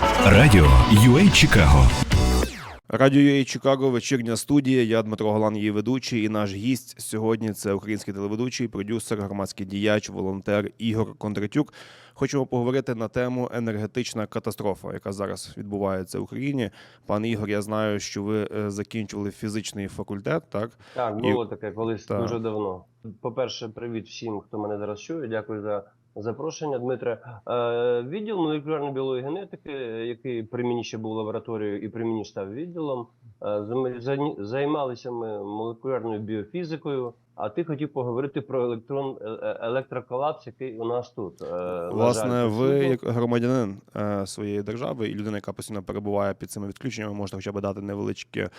Радіо UA Чикаго. Радіо UA Чикаго, вечірня студія. Я Дмитро Голан, її ведучий. І наш гість сьогодні це український телеведучий, продюсер, громадський діяч, волонтер Ігор Кондратюк. Хочемо поговорити на тему енергетична катастрофа, яка зараз відбувається в Україні. Пан Ігор, я знаю, що ви е, закінчили фізичний факультет, так? Так, І- було таке колись Так. дуже давно. По-перше, привіт всім, хто мене зараз чує. Дякую за запрошення, Дмитре. Е, відділ молекулярної біології генетики, який при мені ще був лабораторією і при мені став відділом. е, займ- Займалися ми молекулярною біофізикою. А ти хотів поговорити про електрон е- е- електроколапс, який у нас тут. Е, Власне, жаль, ви як громадянин своєї держави і людина, яка постійно перебуває під цими відключеннями, можете хоча б дати невеличке,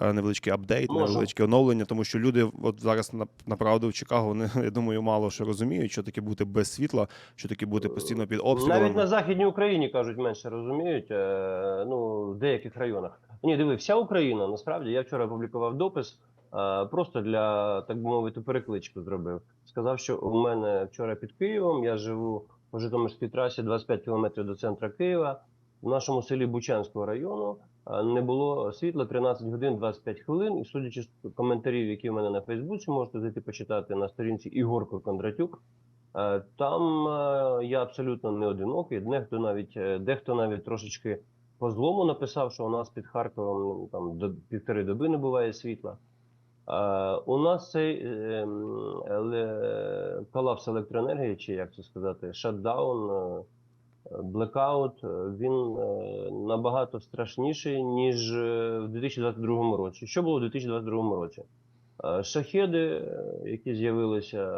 невеличкий апдейт, Можу. невеличке оновлення, тому що люди, от зараз направду в Чикаго, вони я думаю, мало що розуміють, що таке бути без світла, що таке бути постійно під обстрілами. Навіть на західній Україні кажуть менше розуміють. Ну в деяких районах. Ні, диви, вся Україна насправді я вчора опублікував допис. Е, Просто для так би мовити перекличку зробив. Сказав, що у мене вчора під Києвом. Я живу по Житомирській трасі 25 кілометрів до центра Києва. В нашому селі Бучанського району е, не було світла 13 годин 25 хвилин. І судячи з коментарів, які в мене на Фейсбуці, можете зайти почитати на сторінці Ігорко Кондратюк. Е, Там я абсолютно не одинокий. Дехто навіть дехто навіть трошечки по злому написав, що у нас під Харковом ну, там до півтори доби не буває світла. У нас цей е, колапс електроенергії, чи як це сказати, шатдаун, е, блекаут, е, він е, набагато страшніший, ніж в 2022 році. Що було в 2022 році? Шахеди, які з'явилися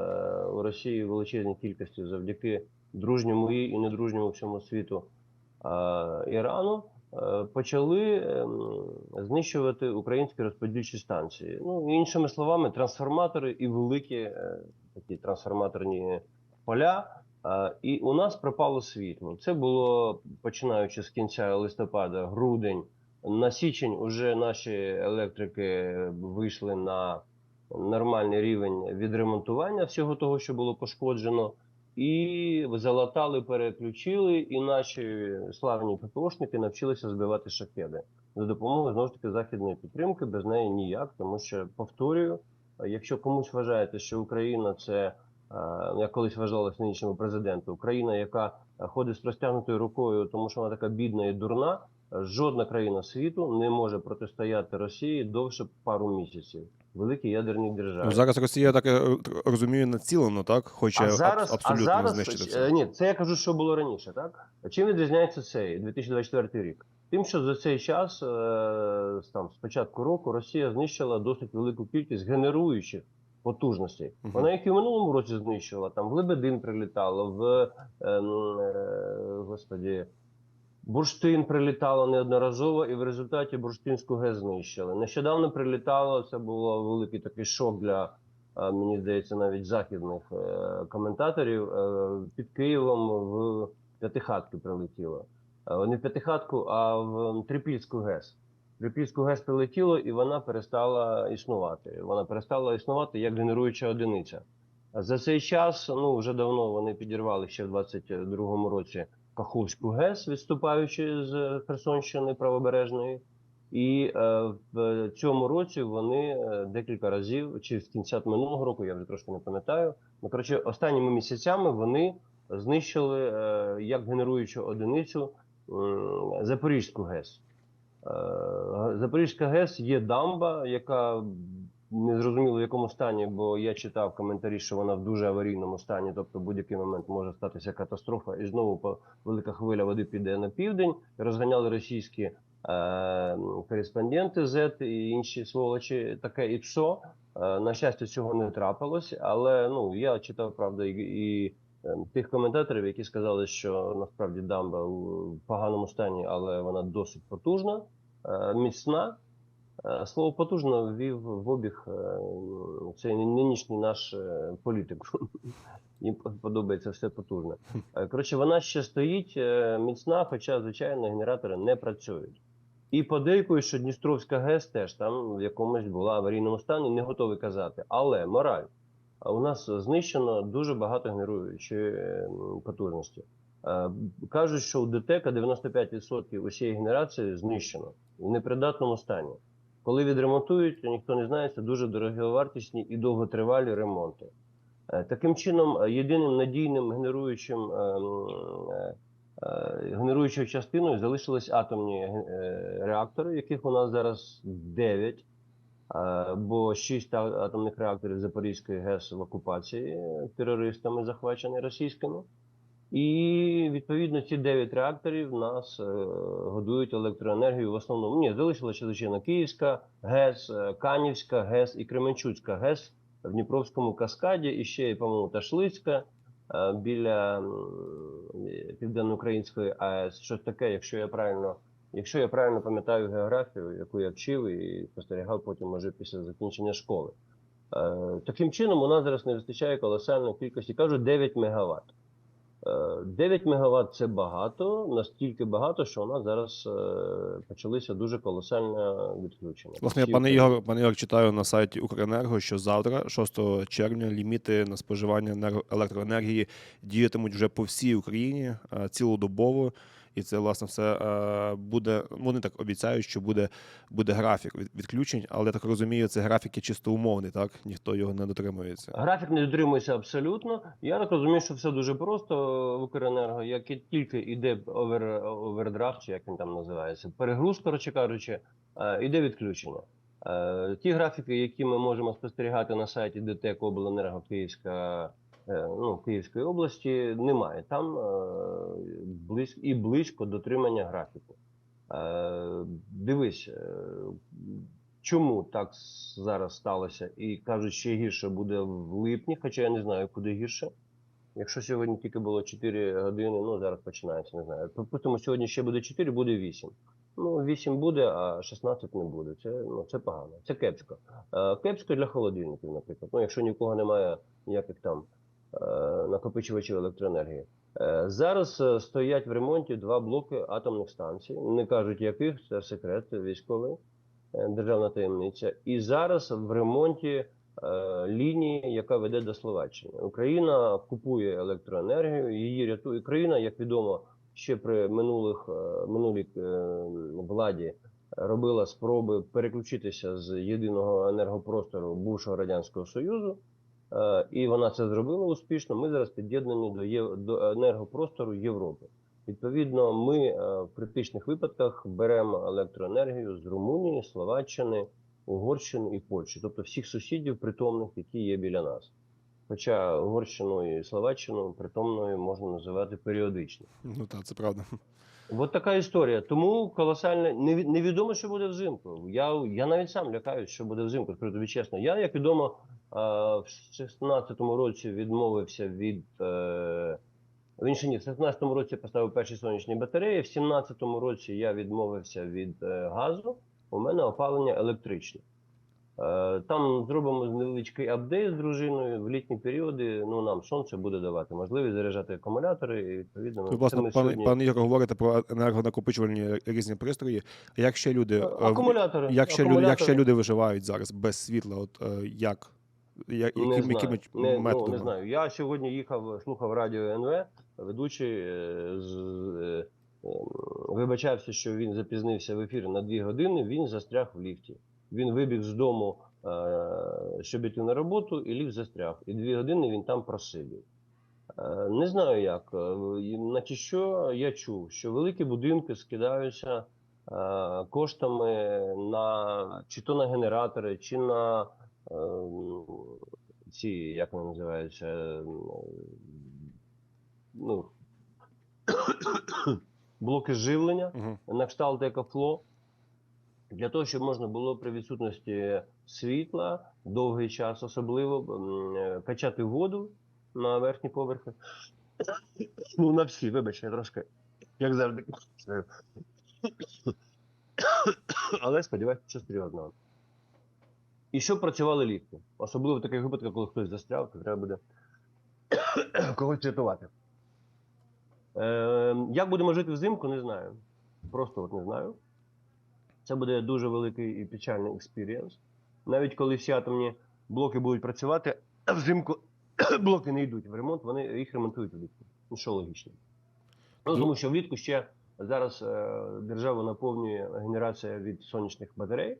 у Росії в величезній кількості завдяки дружньому і недружньому всьому світу Ірану, почали ем, знищувати українські розподільчі станції. Ну, іншими словами, трансформатори і великі е, такі трансформаторні поля. Е, І у нас пропало світло. Це було починаючи з кінця листопада, грудень. На січень уже наші електрики вийшли на нормальний рівень відремонтування всього того, що було пошкоджено, і залатали, переключили, і наші славні ППОшники навчилися збивати шахеди за допомогою знову ж таки західної підтримки. Без неї ніяк, тому що повторюю, якщо комусь вважаєте, що Україна це е, як колись вважалося нинішньому президенту, Україна, яка ходить з простягнутою рукою, тому що вона така бідна і дурна. Жодна країна світу не може протистояти Росії довше пару місяців. Великі ядерні держави. Ну, зараз Росія так я розумію націлено, так хоче а зараз, аб- абсолютно а зараз, знищити е, все. Ні, це я кажу, що було раніше, так? Чим відрізняється цей 2024 рік? Тим, що за цей час, е, там, з початку року, Росія знищила досить велику кількість генеруючих потужностей. Мгм. Вона, як і в минулому році, знищила, там в Лебедин прилітало, в ем, е, господі, Бурштин прилітало неодноразово, і в результаті Бурштинську ГЕС знищили. Нещодавно прилітало, це було великий такий шок для, е, мені здається, навіть західних е, коментаторів. е, Під Києвом в П'ятихатки прилетіло. Не в П'ятихатку, а в Трипільську ГЕС. Трипільську ГЕС прилетіло, і вона перестала існувати. Вона перестала існувати як генеруюча одиниця. За цей час, ну вже давно вони підірвали ще в 22-му році Каховську ГЕС, відступаючи з Херсонщини правобережної. І е, в цьому році вони е, декілька разів, чи з кінця минулого року, я вже трошки не пам'ятаю. Ну коротше, останніми місяцями вони знищили е, як генеруючу одиницю Запорізьку ГЕС. Запорізька ГЕС є дамба, яка не зрозуміло в якому стані, бо я читав коментарі, що вона в дуже аварійному стані, тобто в будь-який момент може статися катастрофа, і знову велика хвиля води піде на південь. Розганяли російські е, кореспонденти Z і інші сволочі, таке і ПСО. Е, на щастя, цього не трапилось, але ну я читав правда і, і е, тих коментаторів, які сказали, що насправді дамба у поганому стані, але вона досить потужна, е, міцна. Е, Слово потужно ввів в обіг е, цей нинішній наш е, політик. Їм подобається все потужне. Коротше, вона ще стоїть міцна, хоча, звичайно, генератори не працюють. І подейкують, що Дністровська ГЕС теж там в якомусь була аварійному стані, не готовий казати. Але мораль. У нас знищено дуже багато генеруючої е, потужності. Е, Кажуть, що у ДТЕКа 95% усієї генерації знищено в непридатному стані. Коли відремонтують, то ніхто не знає, це дуже дороговартісні і довготривалі ремонти. Е, Таким чином, е, єдиним надійним генеруючим е, м, е, генеруючою частиною залишились атомні реактори, яких у нас зараз 9, е, бо 6 атомних реакторів Запорізької ГЕС в окупації терористами захвачені російськими. І відповідно ці 9 реакторів нас е, годують електроенергією в основному. Ні, залишилася звичайно Київська ГЕС, е, Канівська ГЕС і Кременчуцька ГЕС в Дніпровському каскаді, і ще, по-моєму, Ташлицька е, біля Південноукраїнської АЕС. Щось таке, якщо я правильно, якщо я правильно пам'ятаю географію, яку я вчив і спостерігав потім, може, після закінчення школи. Таким чином, у нас зараз не вистачає колосальної кількості, кажуть, 9 мегаватт. Е, 9 мегаватт це багато, настільки багато, що у нас зараз е, почалися дуже колосальне відключення. Власне, я пане. Ігор, пане Ігор, читаю на сайті Укренерго, що завтра, 6 червня, ліміти на споживання електроенергії діятимуть вже по всій Україні е, цілодобово. І це власне все е, буде. Вони так обіцяють, що буде, буде графік відключень, але я так розумію, це графіки чисто умовний, так ніхто його не дотримується. Графік не дотримується абсолютно. Я так розумію, що все дуже просто в Укренерго. Як тільки йде овер, овердрафт, чи як він там називається, перегруз, коротше кажучи, е, йде відключення. Е, Ті графіки, які ми можемо спостерігати на сайті ДТЕК Обленерго Київська, е, ну, Київської області, немає. Там е, близько і близько дотримання графіку. Е, Дивись, е, чому так зараз сталося, і кажуть, ще гірше буде в липні, хоча я не знаю, куди гірше. Якщо сьогодні тільки було 4 години, ну зараз починається, не знаю. Припустимо, сьогодні ще буде 4, буде 8. Ну, 8 буде, а 16 не буде. Це, ну, це погано, це кепсько. Е, кепсько для холодильників, наприклад. Ну, якщо нікого немає ніяких там е, накопичувачів електроенергії. Е, Зараз е, стоять в ремонті два блоки атомних станцій. Не кажуть, яких це секрет військовий, е, державна таємниця. І зараз в ремонті е, лінії, яка веде до Словаччини. Україна купує електроенергію, її рятує. Країна, як відомо, ще при минулих е, минулій е, владі робила спроби переключитися з єдиного енергопростору бувшого радянського союзу. Е, І вона це зробила успішно. Ми зараз під'єднані до, Є- до енергопростору Європи. Відповідно, ми е, в критичних випадках беремо електроенергію з Румунії, Словаччини, Угорщини і Польщі, тобто всіх сусідів притомних, які є біля нас. Хоча Угорщину і Словаччину притомною можна називати періодично. Ну так, це правда. От така історія. Тому колосальна неві- невідомо, що буде взимку. Я, я навіть сам лякаюсь, що буде взимку, скажу тобі чесно. Я, як відомо, в 16-му році відмовився від. Е, в ні, в 16-му році поставив перші сонячні батареї, в 17-му році я відмовився від е, газу. У мене опалення електричне. Е, Там зробимо невеличкий апдейт з дружиною. В літні періоди ну, нам сонце буде давати можливість заряджати акумулятори. І відповідно, Ви, власне, ми пане, сьогодні- пане Ігор, говорите про енергонакопичувальні різні пристрої. Як ще люди, Акумулятори. як ще, люди, як ще люди виживають зараз без світла? От е, як? Я, яким, знаю. якими не, ну, не знаю. Я сьогодні їхав, слухав радіо НВ, ведучий е, з, е, е, вибачався, що він запізнився в ефір на дві години, він застряг в ліфті. Він вибіг з дому, е, щоб іти на роботу, і ліфт застряг. І дві години він там просидів. Не знаю як. Наче що я чув, що великі будинки скидаються коштами на чи то на генератори, чи на ці, як вони називаються, ну, блоки живлення Угу. на кшталт екофло, для того, щоб можна було при відсутності світла довгий час, особливо е, качати воду на верхні поверхи. Ну, на всі, вибач, я трошки, як завжди. Але сподіваюся, що серйозного. І щоб працювали ліфти. Особливо в таких випадках, коли хтось застряв, то треба буде когось рятувати. Е, як будемо жити взимку, не знаю. Просто от не знаю. Це буде дуже великий і печальний експірієнс. Навіть коли всі атомні блоки будуть працювати, взимку блоки не йдуть в ремонт, вони їх ремонтують влітку. Ну, що логічно. Ну, тому що влітку ще зараз е, державу наповнює генерація від сонячних батарей.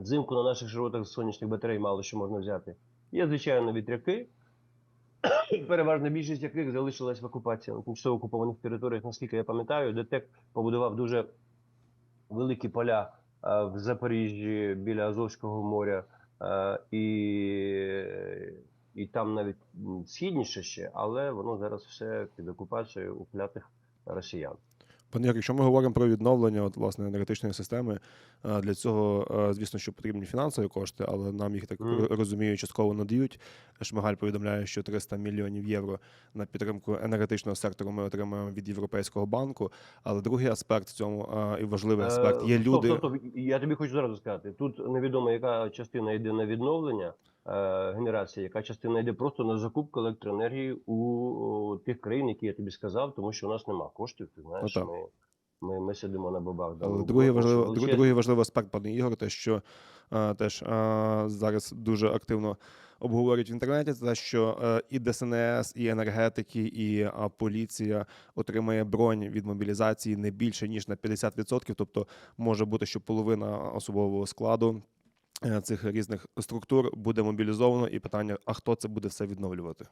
Взимку на наших широтах сонячних батарей мало що можна взяти. Є, звичайно, вітряки, переважна більшість яких залишилась в окупації на тимчасово окупованих територіях, наскільки я пам'ятаю, ДТЕК побудував дуже великі поля е, в Запоріжжі біля Азовського моря, е, і, і там навіть східніше ще, але воно зараз все під окупацією уклятих росіян. Пане Ігор, якщо ми говоримо про відновлення от, власне енергетичної системи, е, для цього, е, звісно, що потрібні фінансові кошти, але нам їх так Мгм. розумію, частково надають. Шмигаль повідомляє, що 300 мільйонів євро на підтримку енергетичного сектору ми отримаємо від Європейського банку. Але другий аспект в цьому е, і важливий аспект є Е, люди. Стоп, стоп, стоп. Я тобі хочу зразу сказати: тут невідомо, яка частина йде на відновлення генерації, яка частина йде просто на закупку електроенергії у, тих країн, які я тобі сказав, тому що у нас нема коштів. Ти знаєш, ми, ми, ми сидимо на бабах. да, Але другий тому важливий, другий важливий аспект, пане Ігор, те, що е, теж е, зараз дуже активно обговорюють в інтернеті, це те, що е, і ДСНС, і енергетики, і е, поліція отримає бронь від мобілізації не більше ніж на 50%. Тобто може бути, що половина особового складу. Е, Цих різних структур буде мобілізовано, і питання: а хто це буде все відновлювати?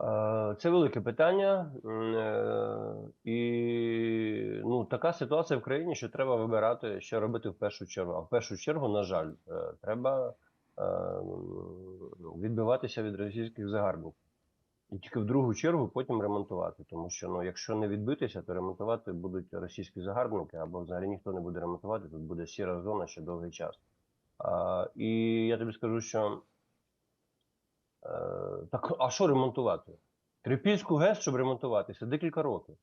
Е, Це велике питання, е, і ну, така ситуація в країні, що треба вибирати, що робити в першу чергу. А в першу чергу, на жаль, треба відбиватися від російських загарбників. І тільки в другу чергу потім ремонтувати. Тому що ну, якщо не відбитися, то ремонтувати будуть російські загарбники, або взагалі ніхто не буде ремонтувати, тут буде сіра зона ще довгий час. А, і я тобі скажу, що Е, так, а що ремонтувати? Трипільську ГЕС, щоб ремонтуватися, декілька років.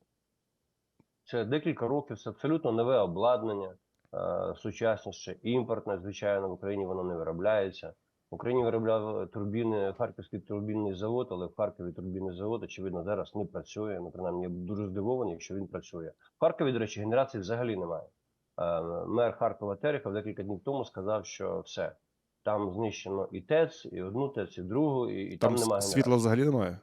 Це декілька років, це абсолютно нове обладнання, е, сучасніше, імпортне, звичайно, в Україні воно не виробляється. В Україні виробляв турбіни, Харківський турбінний завод, але в Харкові турбінний завод, очевидно, зараз не працює. Ну, принаймні, я дуже здивований, якщо він працює. В Харкові, до речі, генерації взагалі немає. Е, Мер Харкова Терехов декілька днів тому сказав, що все. Там знищено і ТЕЦ, і одну ТЕЦ, і другу, і, і там, Там, немає світла взагалі немає.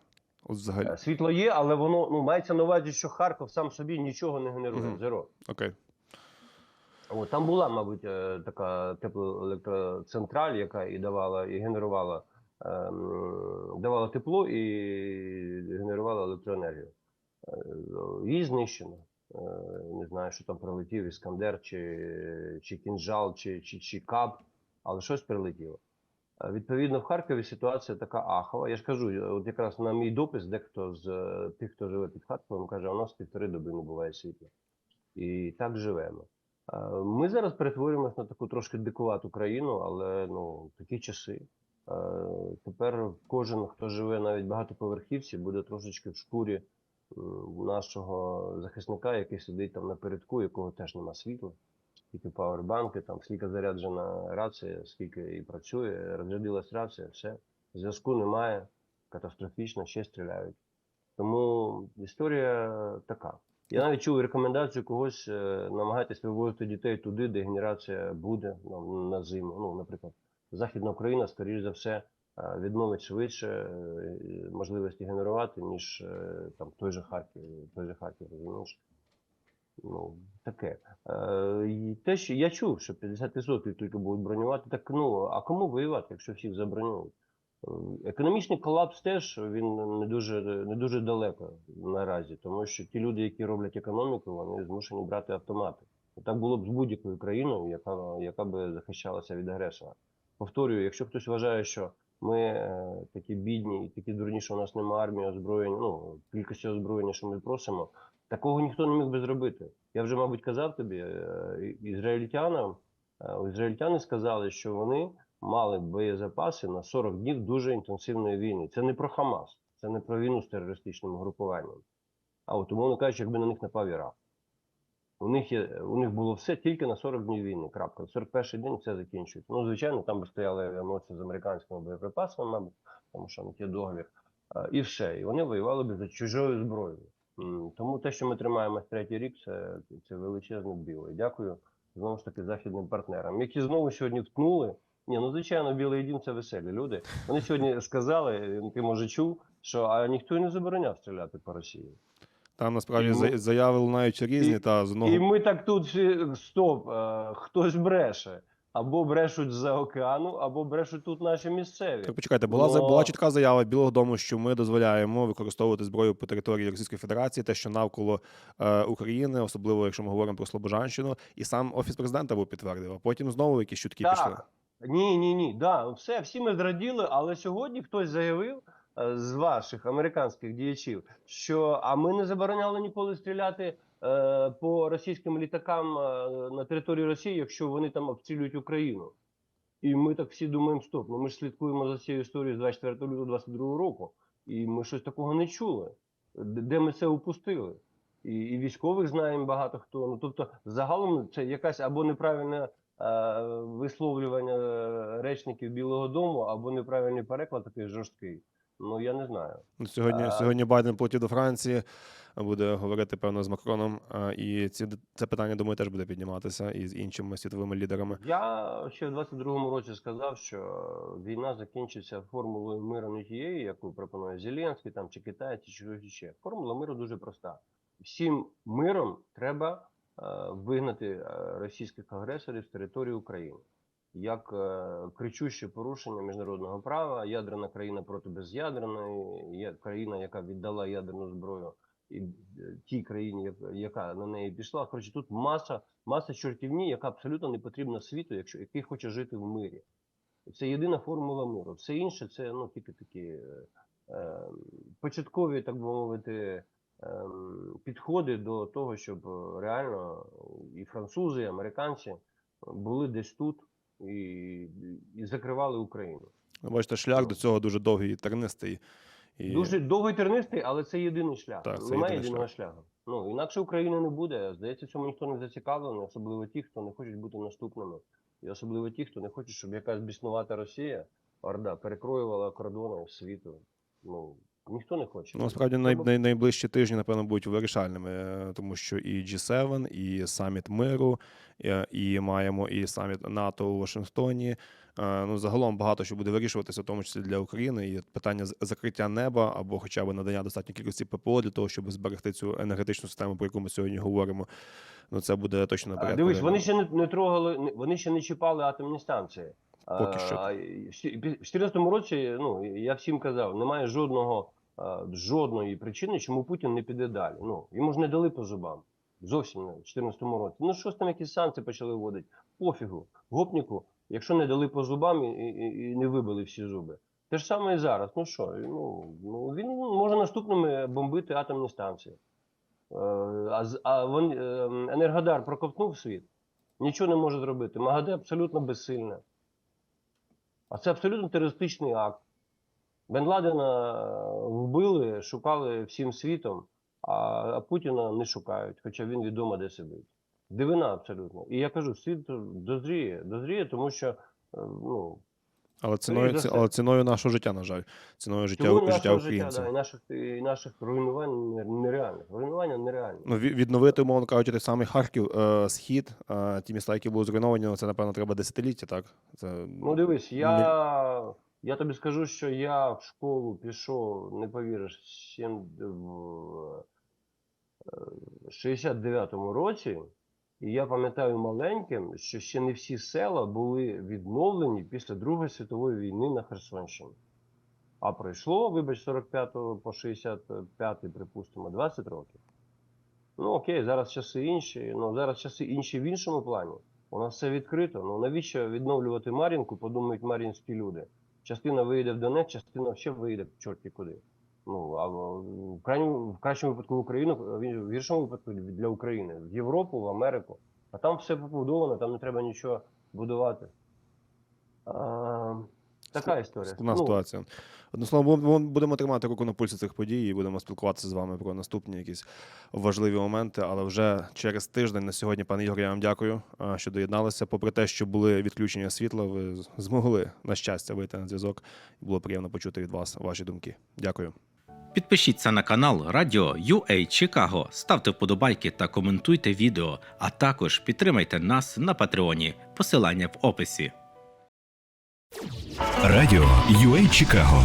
От взагалі. Е, Світло є, але воно ну мається на увазі, що Харков сам собі нічого не генерує. Мгм. Зеро. Окей. От, там була, мабуть, е, така теплоелектроцентраль, яка і давала, і генерувала, ем, давала тепло і генерувала електроенергію. Її знищено. Е, Не знаю, що там прилетів Іскандер, чи, чи кінжал, чи, чи, чи кап, але щось прилетіло. Е, Відповідно, в Харкові ситуація така ахова. Я ж кажу, е, от якраз на мій допис, дехто з тих, хто живе під Харковом, каже, у нас півтори доби не буває світла. І так живемо. Ми зараз перетворюємося на таку трошки дикувату країну, але ну такі часи. Тепер кожен, хто живе навіть багатоповерхівці, буде трошечки в шкурі нашого захисника, який сидить там напередку, якого теж нема світла. Скільки павербанки, там скільки заряджена рація, скільки і працює, розрядилась рація, все. Зв'язку немає, катастрофічно, ще стріляють. Тому історія така. Я навіть чув рекомендацію когось е, намагайтесь вивозити дітей туди, де генерація буде ну, на зиму. Ну, наприклад, Західна Україна, скоріш за все, е, відновить швидше е, можливості генерувати, ніж е, там той же Харків, той же Харків, розумієш? Ну, таке. Е, і те, що я чув, що 50% тільки будуть бронювати. Так ну, а кому воювати, якщо всіх забронюють? Е, Економічний колапс теж він не дуже, не дуже далеко наразі, тому що ті люди, які роблять економіку, вони змушені брати автомати. Так було б з будь-якою країною, яка, яка би захищалася від агресора. Повторюю, якщо хтось вважає, що ми е, такі бідні і такі дурні, що у нас немає армії озброєння, ну, кількості озброєння, що ми просимо, такого ніхто не міг би зробити. Я вже, мабуть, казав тобі, е, ізраїльтянам, е, ізраїльтяни сказали, що вони мали боєзапаси на 40 днів дуже інтенсивної війни. Це не про Хамас, це не про війну з терористичним групуванням. А от умовно кажучи, якби на них напав Ірак. У них є, у них було все тільки на 40 днів війни. Крапка. 41-й день все закінчується. Ну, звичайно, там би стояли емоції з американськими боєприпасами, мабуть, тому що на є договір. І все. І вони воювали б за чужою зброєю. Тому те, що ми тримаємось третій рік, це, це величезне біло. І дякую знову ж таки західним партнерам, які знову сьогодні втнули. Ні, ну звичайно, білий дім це веселі люди. Вони сьогодні сказали, ти може чув, що а ніхто не забороняв стріляти по Росії. Там насправді ми- заяви лунають різні, і- та з одного І ми так тут стоп, е, хтось бреше. Або брешуть з-за океану, або брешуть тут наші місцеві. Так, почекайте, була, за- Но- була чітка заява Білого Дому, що ми дозволяємо використовувати зброю по території Російської Федерації, те, що навколо е, України, особливо якщо ми говоримо про Слобожанщину, і сам офіс президента був підтвердив. А потім знову якісь чутки пішли. Ні, ні, ні. Да, все, всі ми зраділи, але сьогодні хтось заявив з ваших американських діячів, що а ми не забороняли ніколи стріляти е, по російським літакам е, на території Росії, якщо вони там обстрілюють Україну. І ми так всі думаємо, стоп, ну ми ж слідкуємо за цією історією з 24 лютого 22 року, і ми щось такого не чули. Де ми це упустили? І, і військових знаємо багато хто. Ну тобто, загалом це якась або неправильне е, висловлювання е, речників Білого Дому, або неправильний переклад такий жорсткий. Ну я не знаю. Сьогодні, А- сьогодні Байден полетів до Франції, буде говорити певно з Макроном. а, І ці це питання, думаю, теж буде підніматися і з іншими світовими лідерами. Я ще в 22-му році сказав, що війна закінчиться формулою миру не тієї, яку пропонує Зеленський там чи Китай, чи чогось ще. Формула миру дуже проста. Всім миром треба е, вигнати е, російських агресорів з території України. Як е, кричуще порушення міжнародного права, ядерна країна проти без'ядерної, країна, яка віддала ядерну зброю і е, тій країні, як- яка на неї пішла. Коротше, тут маса маса чортівні, яка абсолютно не потрібна світу, якщо який хоче жити в мирі. Це єдина формула миру. Все інше це ну тільки такі е, е, початкові, так би мовити, е, підходи до того, щоб реально і французи, і американці були десь тут і, і закривали Україну. Бачите, шлях до цього дуже довгий і тернистий. І... Дуже довгий тернистий, але це єдиний шлях. Так, це Немає єдиного шляху. Ну інакше України не буде. Здається, цьому ніхто не зацікавлений, особливо ті, хто не хочуть бути наступними, і особливо ті, хто не хоче, щоб якась біснувата Росія, Орда, перекроювала кордони світу. Ну ніхто не хоче. Ну, насправді най, най, найближчі тижні, напевно, будуть вирішальними, е, тому що і G7, і саміт миру, е, і маємо і саміт НАТО у Вашингтоні. Е, Ну, загалом багато що буде вирішуватися, в тому числі для України. І питання закриття неба або хоча б надання достатньої кількості ППО для того, щоб зберегти цю енергетичну систему, про яку ми сьогодні говоримо. Ну, це буде точно наперед. Дивись, вони ще не, не трогали, вони ще не чіпали атомні станції. Поки що. В сі- в 2014 році, ну я всім казав, немає жодного жодної причини, чому Путін не піде далі. Ну йому ж не дали по зубам. Зовсім не в 2014 році. Ну що там якісь санкції почали вводити? Пофігу, гопніку, якщо не дали по зубам і, і, і не вибили всі зуби. Те ж саме і зараз. Ну що, ну, ну він може наступними бомбити атомні станції. Е, А, а вон, е, Енергодар проковтнув світ, нічого не може зробити. МАГАДЕ абсолютно безсильне. А це абсолютно терористичний акт. Бен Ладена е, вбили, шукали всім світом, а, Путіна не шукають, хоча він відомо де сидить. Дивина абсолютно. І я кажу, світ дозріє, дозріє, тому що е, ну, Але ціною, ці- але ціною нашого життя, на жаль, ціною життя, тому життя українців. да, і наших, і наших руйнувань нереальних. Руйнування нереальні. Ну, відновити, умовно кажучи, той самий Харків, е, схід, е, ті міста, які були зруйновані, ну, це, напевно, треба десятиліття, так? Це... Ну, дивись, я, я тобі скажу, що я в школу пішов, не повіриш, в е, 69-му році, і я пам'ятаю маленьким, що ще не всі села були відновлені після Другої світової війни на Херсонщині. А пройшло, вибач, з 45 по 65, припустимо, 20 років. Ну окей, зараз часи інші, ну зараз часи інші в іншому плані. У нас все відкрито. Ну навіщо відновлювати Мар'їнку, подумають мар'їнські люди. Частина виїде в Донець, частина ще виїде чорті куди. Ну, а в, крайньому, в кращому випадку в Україну, в гіршому випадку для України, в Європу, в Америку. А там все побудовано, там не треба нічого будувати. А, така історія. Складна Ну, ситуація. Одним словом, бу- будемо тримати руку на пульсі цих подій і будемо спілкуватися з вами про наступні якісь важливі моменти. Але вже через тиждень на сьогодні, пане Ігор, я вам дякую, що доєдналися. Попри те, що були відключення світла, ви змогли на щастя вийти на зв'язок. Було приємно почути від вас ваші думки. Дякую. Підпишіться на канал Радіо UA Чикаго, ставте вподобайки та коментуйте відео, а також підтримайте нас на Патреоні. Посилання в описі. Радіо UA Чикаго